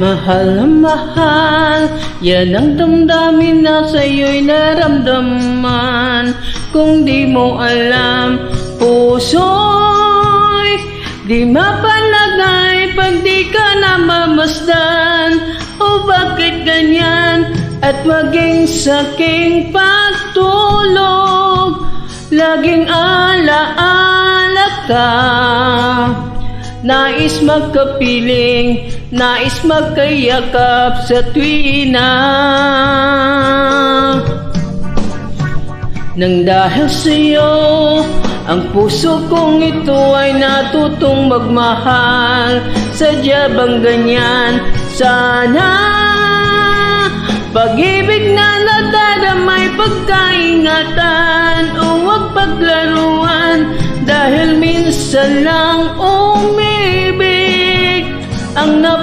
Mahal na mahal Yan ang damdamin na sa'yo'y naramdaman. Kung di mo alam Puso'y Di mapalagay Pag di ka namamasdan. O bakit ganyan? At maging saking pagtulog Laging alaala ka Nais magkapiling, nais magkayakap sa tuwina. Nang dahil sa'yo, ang puso kong ito ay natutong magmahal. Sadya bang ganyan? Sana. Pag-ibig na nadadamay pagkaingatan O wag paglaruan. Dahil minsan lang umibig Ang napi